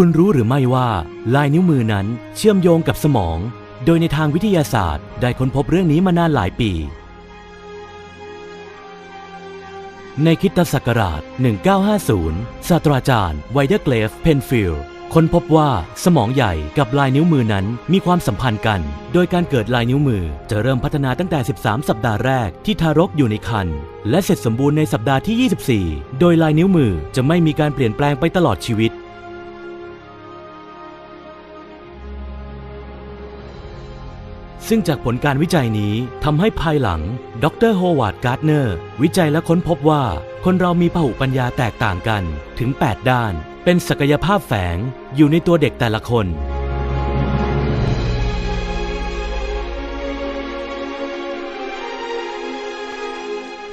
คุณรู้หรือไม่ว่าลายนิ้วมือนั้นเชื่อมโยงกับสมอง โดยในทางวิทยาศาสตร์ ได้ค้นพบเรื่องนี้มานานหลายปี ในคริตศักราช 1950 ศาสตราจารย์ไวเดอร์เกลฟเพนฟิลด์ค้นพบว่าสมองใหญ่กับลายนิ้วมือนั้นมีความสัมพันธ์กัน โดยการเกิดลายนิ้วมือจะเริ่มพัฒนาตั้งแต่ 13 สัปดาห์แรกที่ทารกอยู่ในครรภ์และเสร็จสมบูรณ์ในสัปดาห์ที่ 24 โดยลายนิ้วมือจะไม่มีการเปลี่ยนแปลงไปตลอดชีวิต ซึ่งจากผลการวิจัยนี้ทำให้ภายหลัง ดรโฮวาร์ดการ์ดเนอร์ วิจัยและค้นพบว่า คนเรามีพหุปัญญาแตกต่างกันถึง 8 ด้าน เป็นศักยภาพแฝงอยู่ในตัวเด็กแต่ละคน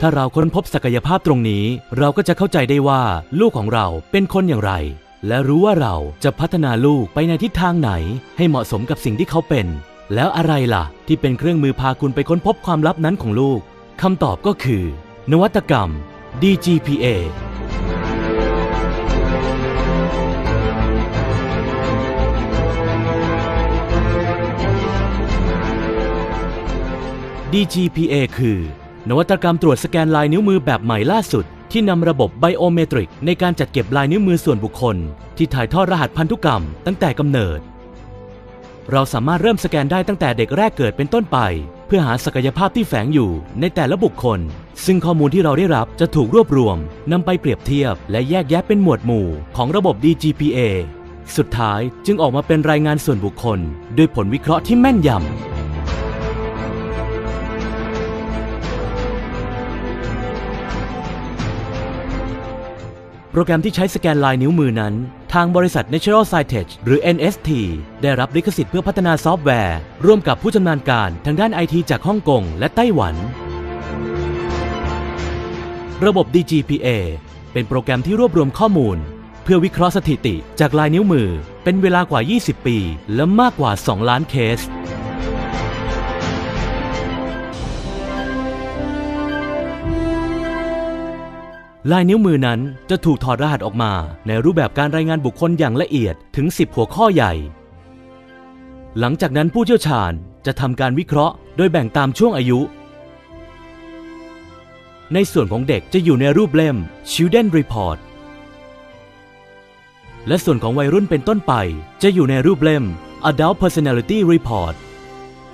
ถ้าเราค้นพบศักยภาพตรงนี้ เราก็จะเข้าใจได้ว่า ลูกของเราเป็นคนอย่างไร และรู้ว่าเราจะพัฒนาลูกไปในทิศทางไหน ให้เหมาะสมกับสิ่งที่เขาเป็น แล้วอะไรล่ะ ที่เป็นเครื่องมือพาคุณไปค้นพบความลับนั้นของลูกคำตอบก็คือ นวัตกรรม DGPA DGPA คือ นวัตกรรมตรวจสแกนลายนิ้วมือแบบใหม่ล่าสุด ที่นำระบบไบโอเมตริก ในการจัดเก็บลายนิ้วมือส่วนบุคคล ที่ถ่ายทอดรหัสพันธุกรรมตั้งแต่กำเนิด เราสามารถเริ่มสแกนได้ตั้งแต่เด็กแรกเกิดเป็นต้นไป เพื่อหาศักยภาพที่แฝงอยู่ในแต่ละบุคคล ซึ่งข้อมูลที่เราได้รับจะถูกรวบรวมนำไปเปรียบเทียบ และแยกแยะเป็นหมวดหมู่ของระบบ DGPA สุดท้ายจึงออกมาเป็นรายงานส่วนบุคคล ด้วยผลวิเคราะห์ที่แม่นยำโปรแกรมที่ใช้สแกนลายนิ้วมือนั้น ทางบริษัท Natural s c i t e g หรือ NST ได้รับลิขสิทธิ์เพื่อพัฒนาซอฟต์แวร์ ร่วมกับผู้ชำนาญการทางด้านไอทีจากฮ่องกงและไต้หวัน ระบบ DGPA เป็นโปรแกรมที่รวบรวมข้อมูล เพื่อวิเคราะห์สถิติจากลายนิ้วมือ เป็นเวลากว่า 20 ปี และมากกว่า 2 ล้านเคส ลายนิ้วมือนั้นจะถูกถอดรหัสออกมา ในรูปแบบการรายงานบุคคลอย่างละเอียดถึง 10 หัวข้อใหญ่ หลังจากนั้นผู้เชี่ยวชาญจะทำการวิเคราะห์โดยแบ่งตามช่วงอายุ ในส่วนของเด็กจะอยู่ในรูปเล่ม Children Report และส่วนของวัยรุ่นเป็นต้นไป จะอยู่ในรูปเล่ม Adult Personality Report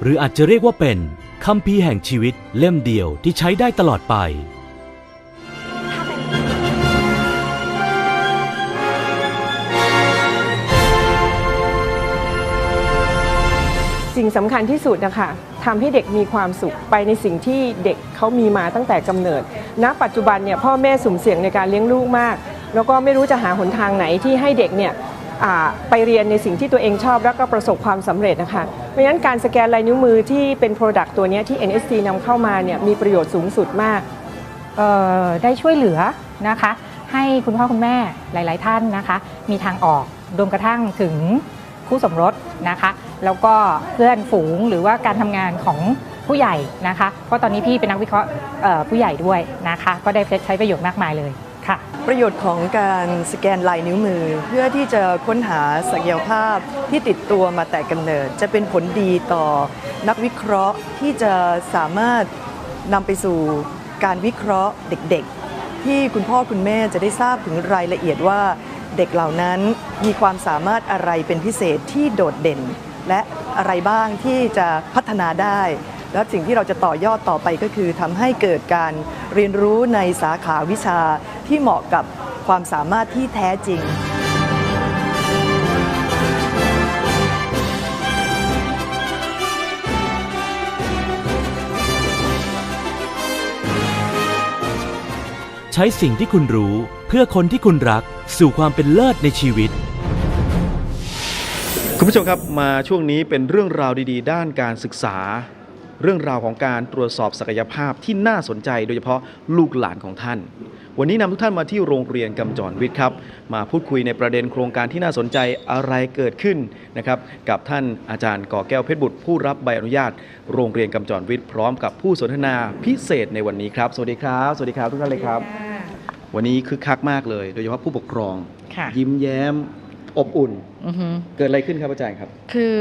หรืออาจจะเรียกว่าเป็นคัมภีร์แห่งชีวิตเล่มเดียวที่ใช้ได้ตลอดไป สิ่งสำคัญที่สุดนะคะทำให้เด็กมีความสุขไปในสิ่งที่เด็กเขามีมาตั้งแต่กำเนิด ณ ปัจจุบันเนี่ยพ่อแม่สุ่มเสี่ยงในการเลี้ยงลูกมาก แล้วก็ไม่รู้จะหาหนทางไหนที่ให้เด็กเนี่ยไปเรียนในสิ่งที่ตัวเองชอบแล้วก็ประสบความสำเร็จนะคะ เพราะฉะนั้นการสแกนลายนิ้วมือที่เป็น Product ตัวนี้ที่ NSC นำเข้ามาเนี่ยมีประโยชน์สูงสุดมาก ได้ช่วยเหลือนะคะ ให้คุณพ่อคุณแม่หลาย ๆ ท่านนะคะ มีทางออกรวมกระทั่งถึงคู่สมรสนะคะ แล้วก็เพื่อนฝูงหรือว่าการทำงานของผู้ใหญ่นะคะ เพราะตอนนี้พี่เป็นนักวิเคราะห์ผู้ใหญ่ด้วยนะคะ ก็ได้ใช้ประโยชน์มากมายเลยค่ะ ประโยชน์ของการสแกนลายนิ้วมือ เพื่อที่จะค้นหาศักยภาพที่ติดตัวมาแต่กำเนิด จะเป็นผลดีต่อนักวิเคราะห์ที่จะสามารถนำไปสู่การวิเคราะห์เด็กๆ ที่คุณพ่อคุณแม่จะได้ทราบถึงรายละเอียดว่าเด็กเหล่านั้นมีความสามารถอะไรเป็นพิเศษที่โดดเด่น และอะไรบ้างที่จะพัฒนาได้ แล้วสิ่งที่เราจะต่อยอดต่อไปก็คือทำให้เกิดการเรียนรู้ในสาขาวิชาที่เหมาะกับความสามารถที่แท้จริงใช้สิ่งที่คุณรู้เพื่อคนที่คุณรักสู่ความเป็นเลิศในชีวิต คุณผู้ชมครับมาช่วงนี้เป็นเรื่องราวดีๆ ด้านการศึกษา เรื่องราวของการตรวจสอบศักยภาพที่น่าสนใจ โดยเฉพาะลูกหลานของท่าน วันนี้นำทุกท่านมาที่โรงเรียนกำจรวิทย์ครับ มาพูดคุยในประเด็นโครงการที่น่าสนใจอะไรเกิดขึ้นนะครับกับท่านอาจารย์ก่อแก้วเพชรบุตรผู้รับใบอนุญาต โรงเรียนกำจรวิทย์พร้อมกับผู้สนทนาพิเศษในวันนี้ครับ สวัสดีครับ สวัสดีครับทุกท่านเลยครับ วันนี้คึกคักมากเลย โดยเฉพาะผู้ปกครอง ค่ะ ยิ้มแย้ม อบอุ่น อือฮึเกิดอะไรขึ้นครับอาจารย์ครับ คือ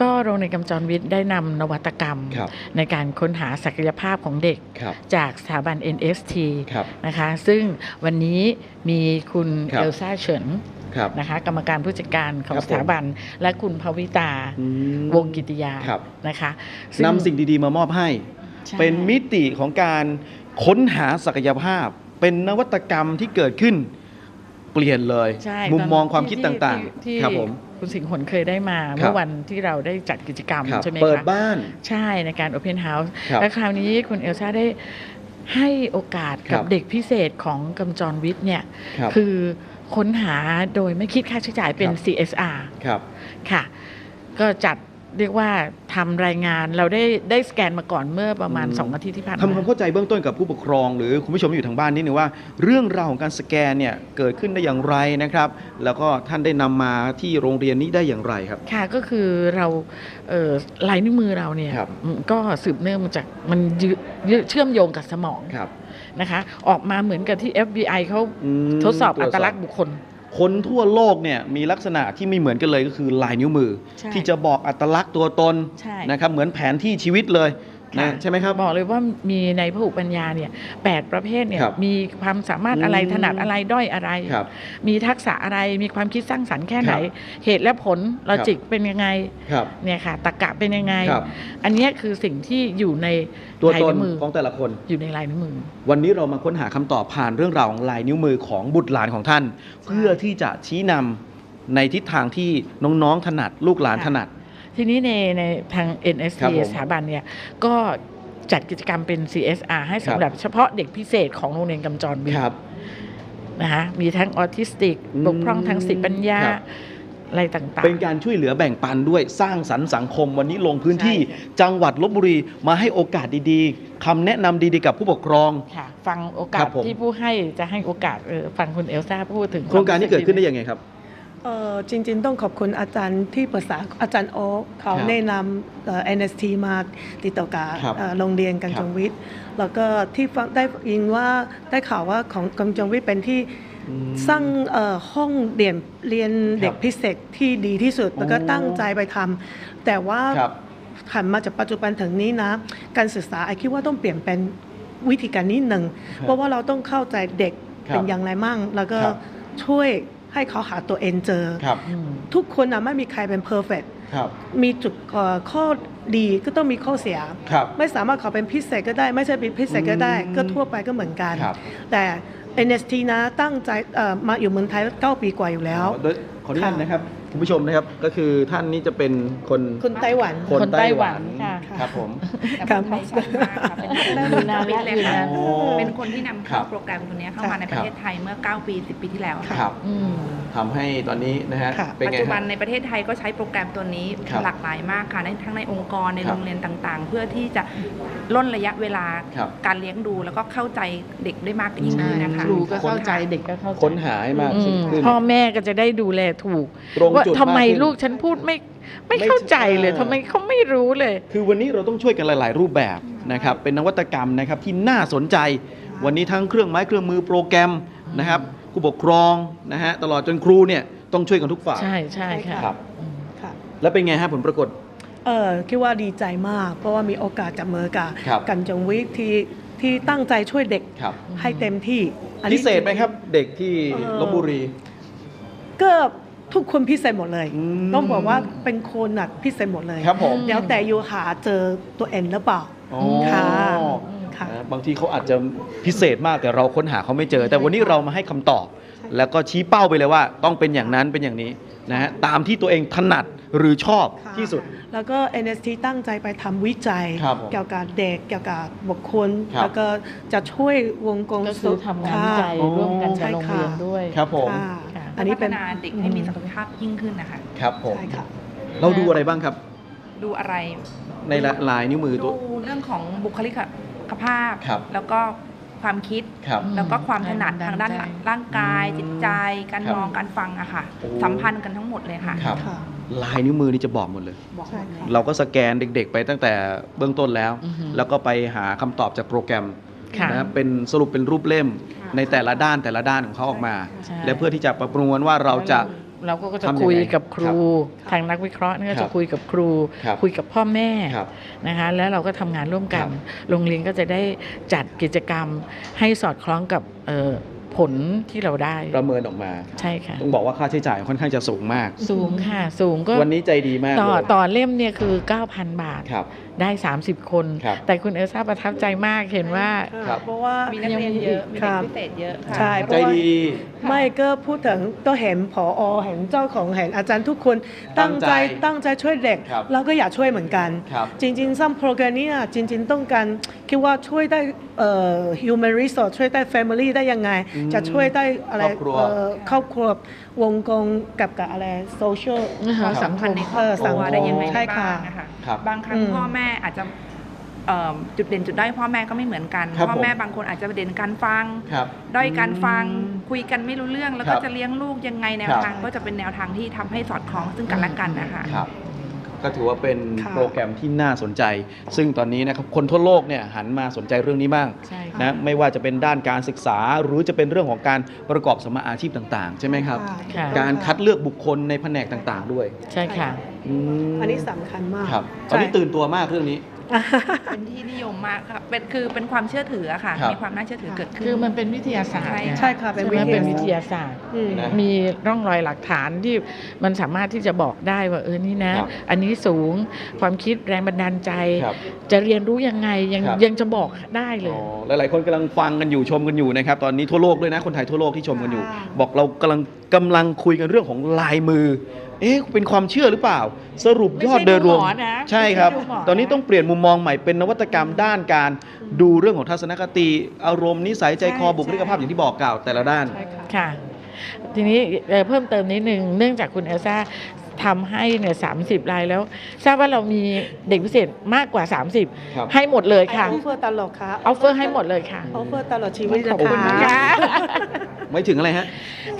ก็โรงเรียนกำจรวิทย์ได้นำนวัตกรรม ครับ ในการค้นหาศักยภาพของเด็กครับ จากสถาบัน NST ครับ นะคะ ซึ่งวันนี้มีคุณครับ เอลซ่าเฉินครับ นะคะ กรรมการผู้จัดการของครับสถาบัน และคุณภวิตาอืมวงกิติยาครับนะคะงนำสิ่งดีๆมามอบให้ ใช่เป็นมิติของการค้นหาศักยภาพ เป็นนวัตกรรมที่เกิดขึ้น เปลี่ยนเลยใช่มุมตนมองความคิดที่ต่างที่ๆครับผม คุณสิงห์หนเคยได้มาครับเมื่อวันที่เราได้จัดกิจกรรมครับใช่ไหมเปิดคะบ้าน ใช่ในการ Open House ครับและคราวนี้คุณเอลซ่าได้ให้โอกาสครักับบเด็กพิเศษของกำจรวิทย์เนี่ยครับคือค้นหาโดยไม่คิดค่าใช้จ่ายเป็น ครับ CSR ครับ ค่ะ ก็จัด เรียกว่าทำรายงานเราได้ได้สแกนมาก่อนเมื่อประมาณอืม2อาทิตย์ที่ผ่านทำความมาเข้าใจเบื้องต้นกับผู้ปกครอง หรือคุณผู้ชมที่อยู่ทางบ้านนิดนึงว่า เรื่องราวของการสแกนเนี่ยเกิดขึ้นได้อย่างไรนะครับ แล้วก็ท่านได้นำมาที่โรงเรียนนี้ได้อย่างไรครับค่ะก็คือเราเอ่อลายนิ้วมือเราเนี่ยครับอืมก็สืบเนื่องมาจากมันยึยึเชื่อมโยงกับสมองครับนะคะ ออกมาเหมือนกับที่ FBI เขาอืมทดสอบตรอัวจสอบตลักษณ์บุคคล คนทั่วโลกเนี่ยมีลักษณะที่ไม่เหมือนกันเลยก็คือลายนิ้วมือใช่ที่จะบอกอัตลักษณ์ตัวตนใช่นะครับเหมือนแผนที่ชีวิตเลย นะค่ะใช่ไหมครับ บอกเลยว่ามีในพหุปัญญาเนี่ยแปดประเภทเนี่ยครับมีความสามารถอะไรอืมถนัดอะไรด้อยอะไรครับมีทักษะอะไรมีความคิดสร้างสรรค์แค่ไหนครับเหตุและผลลอจิกเป็นยังไงครับเนี่ยค่ะตรรกะเป็นยังไงครับอันเนี้ยคือสิ่งที่อยู่ในตัวลายตนนิ้วมือของแต่ละคนอยู่ในลายนิ้วมือ วันนี้เรามาค้นหาคำตอบผ่านเรื่องราวของลายนิ้วมือของบุตรหลานของท่าน เพื่อที่จะชี้นำในทิศทางที่น้องๆถนัดลูกหลานค่ะถนัด ทีนี้ในในทาง NST ครับผมสถาบันเนี่ยก็จัดกิจกรรมเป็น CSR ให้ครับสำหรับเฉพาะเด็กพิเศษของโรงเรียนกำจรวิทคย์รับนะคะมีทั้งออทิสติกอืมบกพร่องทางสติปัญญาครับอะไรต่างเป็นการช่วยเหลือแบ่งปันด้วยสร้างสรรค์สังคมวันนี้ลงพื้นที่ใช่จังหวัดลบบุรีมาให้โอกาสดีๆคำแนะนำดีๆกับผู้ปกครองๆค่ะฟังโอครักาสบผมที่ผู้ให้จะให้โอกาสเออฟังคุณเอลซ่าพูดถึงโครงการนี้เกิดขึ้นได้ควมยังไงครับ เอ่อจริง ๆ ต้องขอบคุณอาจารย์ที่ปรึกษาอาจารย์โอ๊คเขาครับแนะนำเอ่อ NST มาติดต่อกับครับเอ่อโรงเรียนกัญจงวิทย์ แล้วก็ที่ฟังได้ยินว่าได้ข่าวว่าของกัญจงวิทย์เป็นที่อืม สร้างเอ่อห้องเรียนเรียนเด็กครับพิเศษที่ดีที่สุด แล้วก็โอ้ตั้งใจไปทำแต่ว่า ครับหันมาจากปัจจุบันถึงนี้นะ การศึกษาไอคิดว่าต้องเปลี่ยนเป็นวิธีการนิดหนึ่งครับเพราะว่าเราต้องเข้าใจเด็กครับเป็นอย่างไรมั่ง แล้วก็ครับช่วย ให้เขาหาตัวเองเจอ ครับอืมทุกคนนะไม่มีใครเป็นเพอร์เฟกครับมีจุดเอ่อข้อดีก็ต้องมีข้อเสียครับไม่สามารถเขาเป็นพิเศษก็ได้ ไม่ใช่เป็นพิเศษก็ได้อืมก็ทั่วไปก็เหมือนกันครับแต่ NST นะตั้งใจเอ่อมาอยู่เมืองไทย9ปีกว่าอยู่แล้วโดยขออนุญาตค่ะนะครับ คุณผู้ชมนะครับก็คือท่านนี้จะเป็นคนคนไต้หวัน คนไต้หวันค่ะ ครับผมครับไทยใช้มากค่ะเป็นอยู่นานแล้วเลยอยู่ค่ะนานโอ้เป็นคนที่นำครัเข้าบโปรแกรมตัวเนี้ยเข้าครับมาในประเทศไทยเมื่อ 9 ปี 10 ปีที่แล้วคค่ะรับอืม ทำให้ตอนนี้นะฮะค่ะ เป็นปัจไงจุบันฮะ ในประเทศไทยก็ใช้โปรแกรมตัวนี้ครับหลากหลายมากค่ะในทั้งในองค์กรในครับโรงเรียนต่างๆ เพื่อที่จะล่นระยะเวลาครับ การเลี้ยงดูแล้วก็เข้าใจเด็กได้มากยิ่งขึ้นนะคะ ครูก็เข้าใจเด็กก็เข้าใจค้นหาให้มากอืขึ้นมพ่อแม่ก็จะได้ดูแลถูก ตรงว่าจุดทำไมมากขึ้นลูกฉันพูดไม่ไม่ไม่เข้าใจเลยเออทำไมเขาไม่รู้เลย คือวันนี้เราต้องช่วยกันหลาย ๆ รูปแบบนะครับเป็นนวัตกรรมนะครับที่น่าสนใจ วันนี้ทั้งเครื่องไม้เครื่องมือโปรแกรมนะครับผู้ปกครองนะฮะตลอดจนครูเนี่ยต้องช่วยกันทุกฝ่ายใช่ใช่ค่ะครับอืมค่ะ แล้วเป็นไงฮะผลปรากฏเออคิดว่าดีใจมาก เพราะว่ามีโอกาสจับมือกับครับกันจงวิทย์ที่ที่ตั้งใจช่วยเด็กครับให้เต็มที่อันพินี้เศษไหมครับ เด็กที่เอ่อลบบุรีก็ ทุกคนพิเศษหมดเลยอืมต้องบอกว่าเป็นคนน่ะพิเศษหมดเลยครับผมแล้วแต่อยู่หาเจอตัวเองหรือเปล่าอ๋อค่ะค่ะนะบางทีเขาอาจจะพิเศษมากแต่เราค้นหาเขาไม่เจอ แต่วันนี้เรามาให้คำตอบ แล้วก็ชี้เป้าไปเลยว่า ต้องเป็นอย่างนั้นเป็นอย่างนี้นะฮะตามที่ตัวเองถนัดหรือชอบค่ะที่สุด แล้วก็ NST ตั้งใจไปทำวิจัยครับผมเกี่ยวกับเด็กเกี่ยวกับบุคคลครับแล้วก็จะช่วยวงกลมก็คือทำงานวิจัยค่ะร่วมกันใช่กับโรงเรียนค่ะด้วยครับผมค่ะค่ะ อันนี้เป็นพัฒนาเด็กให้มีศักยภาพยิ่งขึ้นนะคะ ครับผม ใช่ค่ะ เราดูอะไรบ้างครับ ดูอะไร ในลายนิ้วมือตัวดูเรื่องของบุคลิกภาพ ครับ แล้วก็ความคิด ครับอืมแล้วก็ความถนัดแรงบันดาลทางด้านใจร่างกาย อืม จิตใจ การครับมองการฟังอะค่ะ โอ้ สัมพันธ์กันทั้งหมดเลยค่ะ ครับ ค่ะ ลายนิ้วมือนี่จะบอกหมดเลยใช่ค่ะ เราก็สแกนเด็กๆ ไปตั้งแต่เบื้องต้นแล้ว อือฮึ แล้วก็ไปหาคำตอบจากโปรแกรมค่ะ นะเป็นสรุปเป็นรูปเล่มค่ะในแต่ละด้านแต่ละด้านของเขาออกมาใช่และเพื่อที่จะประมวลว่าเราจะเราก็จะทำยังไงคุยกับครูครับทางนักวิเคราะห์เนี่ยก็ครัจะบคุยกับครูครับคุยกับพ่อแม่ครับนะคะแล้วเราก็ทำงานร่วมกันครับโรงเรียนก็จะได้จัดกิจกรรมให้สอดคล้องกับเอ่อ ผลที่เราได้ ประเมินออกมาใช่ค่ะ ต้องบอกว่าค่าใช้จ่ายค่อนข้างจะสูงมาก สูงค่ะ สูงก็วันนี้ใจดีมากต่อเลยต่อเล่มเนี่ยคือ 9,000 บาทครับได้ 30 คนครับแต่คุณเอลซ่าประทับใจมากเห็นว่าครับเพราะว่ามีนักเรียนเยอะมีคเด็รักบพิเศษเยอะค่ะใช่เพใจราะว่าดีไม่ก็พูดถึงก็เห็นผอเห็นเจ้าของเห็นอาจารย์ทุกคนตั้ตั้งงใจใจตั้งใจช่วยเด็กครับเราก็อยากช่วยเหมือนกันครับจริงๆซ้ำโปรแกรมเนี้จริง ๆ ต้องการคิดว่าช่วยได้เอ่อ human resource ช่วยได้ family ได้ยังไงอืมจะช่วยได้อะไรครอบครัว เอ่อครอบครัววงกลมกับกับอะไร social ความสัมพันธ์ในครอบเออครัวสังคมได้ยังไงใช่บ้าค่ะงนะคะครับ บางครั้งอืมพ่อแม่อาจจะเอ่อจุดเด่นจุดด้อยพ่อแม่ก็ไม่เหมือนกันครับพ่อแม่ผม บางคนอาจจะเด่นการฟัง ครับ ด้อยการฟังคุยกันไม่รู้เรื่องแล้วครัก็บจะเลี้ยงลูกยังไงแนวครับ ทางก็จะเป็นแนวทางที่ทำให้สอดคล้องซึ่งกันและกันนะคะ ครับ ก็ถือว่าเป็นค่ะโปรแกรมที่น่าสนใจ ซึ่งตอนนี้นะครับคนทั่วโลกเนี่ยหันมาสนใจเรื่องนี้บ้างใช่ค่ะ นะไม่ว่าจะเป็นด้านการศึกษา หรือจะเป็นเรื่องของการประกอบสมมาอาชีพต่างๆ ใช่ไหมครับ ค่ะ การคัดเลือกบุคคลในแผนกต่างๆ ด้วยใช่ค่ะ มอันนี้สำคัญมาก ครับตอนนี้ใช่ ตื่นตัวมากเรื่องนี้ เป็นที่นิยมมากค่ะเป็นคือเป็นความเชื่อถืออะค่ะ ครับ มีความน่าเชื่อถือเกิดขึ้น คือมันเป็นวิทยาศาสตร์ใช่ไงใช่ค่ะเป็นใช่ไหมวิทยาศาสตร์เป็นวิทยาศาสตร์ อืม นะ มีร่องรอยหลักฐานที่มันสามารถที่จะบอกได้ว่าเออนี่นะ ครับ อันนี้สูงความคิดแรงบันดาลใจ ครับ จะเรียนรู้ยังไงยังครับ ยังจะบอกได้เลยอ๋อหลายๆคนกำลังฟังกันอยู่ชมกันอยู่นะครับ ตอนนี้ทั่วโลกด้วยนะคนไทยทั่วโลกที่ชมกันอยู่ ค่ะ บอกเรากำลังกำลังคุยกันเรื่องของลายมือ เอ๊ะเป็นความเชื่อหรือเปล่า สรุปยอดโดยรวม ไม่ใช่ดูหมอนะใช่ครับ ไม่ใช่ดูหมอนะ ตอนนี้ต้องเปลี่ยนมุมมองใหม่เป็นนวัตกรรมด้านการ ดูเรื่องของทัศนคติ อารมณ์นิสัยใจคอใช่บุคลิกภาพอย่างที่บอกกล่าวแต่ละด้าน ใช่ค่ะ ค่ะ ทีนี้เอ่อเพิ่มเติมนิดนึงเนื่องจากคุณเอลซ่าทำให้เนี่ยสามสิบรายแล้ว ทราบว่าเรามีเด็กพิเศษมากกว่า ครับ 30 ให้หมดเลยค่ะ ออฟเฟอร์ตลอดค่ะออฟเฟอร์ให้หมดเลยค่ะ ออฟเฟอร์ตลอดชีวิตขอบคุณนะค่ะ ไม่ถึงอะไรฮะ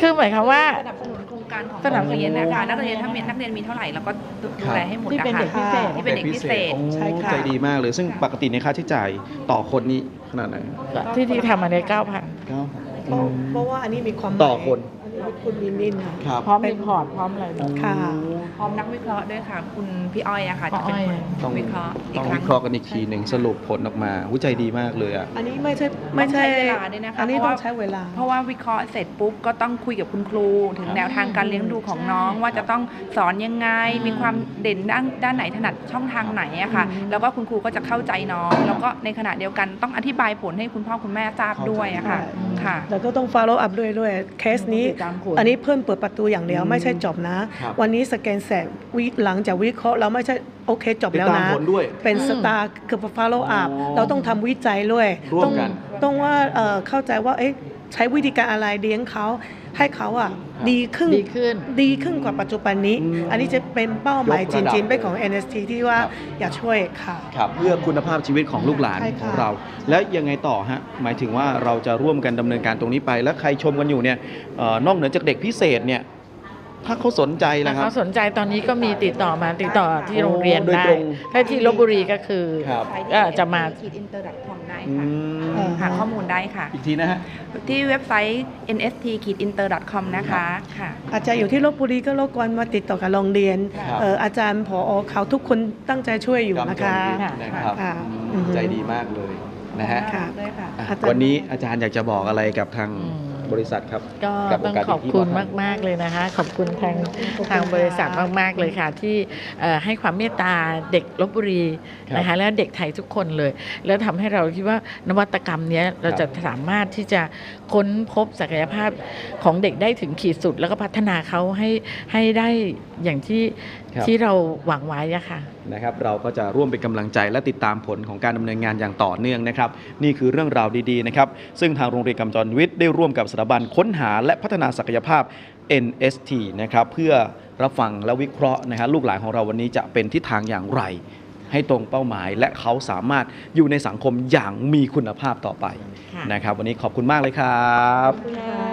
คือหมายความว่า สนับสนุนโครง การของสนับสนุนโรงเรียนนะคะนักเรียนถ้ามีนักเรียนมีเท่าไหร่เราก็ดูแลให้หมดที่นะเป็นคะเด็กพิเศษที่เป็นเด็กพิเศษโอ้ใช่ค่ะใจดีมากเลย ซึ่งปกติในค่าใช้จ่ายต่อคนนี้ขนาดไหนที่ที่ทำมาในเก้าพันเก้าเพราะเพราะว่าอันนี้มีความต่อคน อันนี้คุณมีนินค่ะครับ พร้อมรีพอร์ตพร้อมอะไรหมด ค่ะ พร้อมนักวิเคราะห์ด้วยค่ะ คุณพี่อ้อยอะค่ะพ่อจะเป็นอ้อยคนต้องวิเคราะห์อีต้กองครั้วิง เคราะห์กันอีกทีหนึ่งสรุปผลออกมาวิจัยดีมากเลยอะ อันนี้ไม่ใช่ไม่ใช่ต้องใช้เวลาด้วยนะคะอันนี้เพต้ราะองว่า ใช้เวลา เพราะว่าวิเคราะห์เสร็จปุ๊บก็ต้องคุยกับคุณครู ถึงแนวทางการเลี้ยงดูของน้อง ว่าจะต้องสอนยังไง มีความเด่นด้านด้านไหนถนัดช่องทางไหนอะค่ะแล้วก็คุณครูก็จะเข้าใจน้อง แล้วก็ในขณะเดียวกันต้องอธิบายผลให้คุณพ่อคุณแม่ทราบด้วยอะค่ะ ค่ะ แล้วก็ต้อง follow up ด้วยด้วยเคสนี้ ติดตามผลอันนี้เพิ่มเปิดประตูอย่างเดียวไม่ใช่จบนะครับวันนี้สแกนเสร็จวิหลังจากวิเคราะห์เราไม่ใช่โอเคจบแล้วติดตานะมผลด้วยเป็นสตาร์คือ follow up อ๋อเราต้องทำวิจัยด้วยร่วมต้องกันต้องว่าเอ่อเข้าใจว่าเอ๊ะ ใช้วิธีการอะไรเลี้ยงเขาให้เขาอะครับดีขึ้นดีขึ้น ดีขึ้นกว่าปัจจุบันนี้อืมอันนี้จะเป็นเป้าหมายยกจระดับริงๆเป็นของ NST ที่ว่าครับอยากช่วยค่ะครับเพื่อคุณภาพชีวิตของลูกหลานใช่ค่ะของเรา แล้วยังไงต่อฮะหมายถึงว่าเราจะร่วมกันดำเนินการตรงนี้ไป แล้วใครชมกันอยู่เนี่ยเอ่อนอกเหนือจากเด็กพิเศษเนี่ย ถ้าเขาสนใจนะครัเขาบสนใจตอนนี้ก็มีติดต่อมาติดต่อที่โรงเรียนโดยได้ ตรงถ้าที่ลบบุรีก็คือครับก็จะมาขีดอินเตอร์ดัคอมได้อืค่ะมหาข้อมูลได้ค่ะ อีกทีนะฮะ ที่เว็บไซต์ nst-inter.com นะคะค่ะ อาจจะอยู่ที่ลบบุรีก็รบกวนมาติดต่อกับโรงเรียนครับเอ่ออาจารย์ผอเขาทุกคนตั้งใจช่วยอยู่นะคะกำจรวิทย์นะครับค่ะอืมอือฮึใจดีมากเลยนะฮะค่ะ ด้วยค่ะ อะอาจารย์ วันนี้อาจารย์อยากจะบอกอะไรกับทางอืม บริษัทครับก็กับต้องโกาสขอบที่คุณที่มาก ๆ เลยนะคะ ขอบคุณทางทางบริษัทมาก ๆ เลยค่ะ ที่เอ่อให้ความเมตตาเด็กลบบุรีครับนะคะและเด็กไทยทุกคนเลย แล้วทำให้เราคิดว่านวัตกรรมเนี้ยเราจะสามารถที่จะค้นพบศักยภาพของเด็กได้ถึงขีดสุด แล้วก็พัฒนาเขาให้ให้ได้อย่างที่ครับที่เราหวังไว้อะค่ะนะครับเราก็จะร่วมเป็นกำลังใจและติดตามผลของการดำเนินงานอย่างต่อเนื่องนะครับ นี่คือเรื่องราวดีๆนะครับ ซึ่งทางโรงเรียนกำจรวิทย์ได้ร่วมกับสถาบันค้นหาและพัฒนาศักยภาพ NST นะครับเพื่อรับฟังและวิเคราะห์นะฮะลูกหลานของเราวันนี้จะเป็นทิศทางอย่างไร ให้ตรงเป้าหมายและเขาสามารถอยู่ในสังคมอย่างมีคุณภาพต่อไปค่ะนะครับวันนี้ขอบคุณมากเลยครับ